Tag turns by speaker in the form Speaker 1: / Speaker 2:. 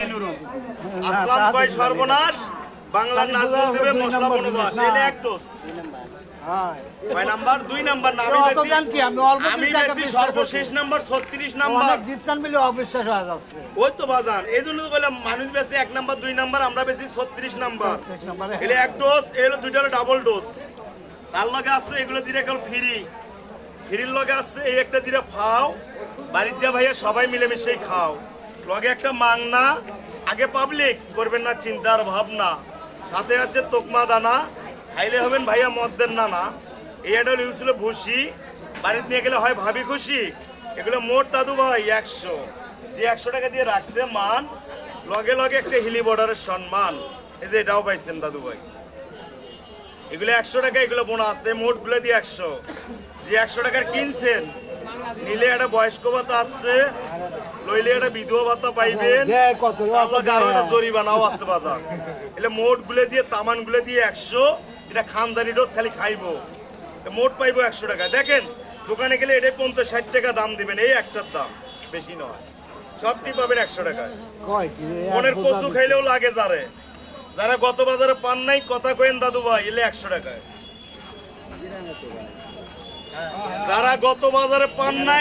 Speaker 1: আসলাম কয় সর্বনাশ। বাংলার নাচ মশলা বনবাস এক নাম্বার? দুই নাম্বার
Speaker 2: কি? আমি অল্প
Speaker 1: আমি সর্বশেষ নাম্বার। নাম্বার।
Speaker 2: অবিশ্বাস হয়ে যাচ্ছে।
Speaker 1: ওই তো বাজান। এই তো বললাম মানুষ বেশি এক নাম্বার দুই নাম্বার আমরা বেশি ছত্রিশ নাম্বার।
Speaker 2: তেইশ নম্বরে।
Speaker 1: এক ডোজ এলো দুইটা হলো ডাবল ডোজ তার লগে আছে এগুলো জিরা ফ্রি। ফ্রির লগে আছে এই একটা জিরা ফাও। বাড়ির যা ভাইয়া সবাই মিলেমিশেই খাও। লগে একটা মাংনা। আগে পাবলিক করবেন না চিন্তার ভাবনা। সাথে আছে তোকমা দানা। খাইলে হবেন ভাইয়া মদ্দের না না এই একটা ইউজ হলো ভুসি। বাড়িতে নিয়ে গেলে হয় ভাবি খুশি। এগুলো মোট দাদু ভাই একশো। যে একশো টাকা দিয়ে রাখছে মান, লগে লগে একটা হিলি বর্ডারের সম্মান। এই যে এটাও পাইছেন দাদু ভাই। এগুলো একশো টাকা, এগুলো বোনা আছে মোটগুলো দিয়ে একশো। যে একশো টাকার কিনছেন, নিলে একটা বয়স্ক ভাতা আসছে। লইলে একটা বিধবা ভাতা পাইবেন।
Speaker 2: দেয়।
Speaker 1: জরিমানাও আছে বাজার। এলে মোটগুলো দিয়ে তামানগুলো দিয়ে একশো এটা খালি খাইবো। মোট পাইবো একশো টাকা। দেখেন দোকানে গেলে এটাই পঞ্চাশ ষাট টাকা দাম দিবেন এই একটার দাম। বেশি নয়। সবটি পাবেন একশো টাকায়। মনের কচু খাইলেও লাগে যারে। যারা গত বাজারে পান নাই কথা কইন দাদু ভাই এলে একশো টাকায়। যারা গত বাজারে পান নাই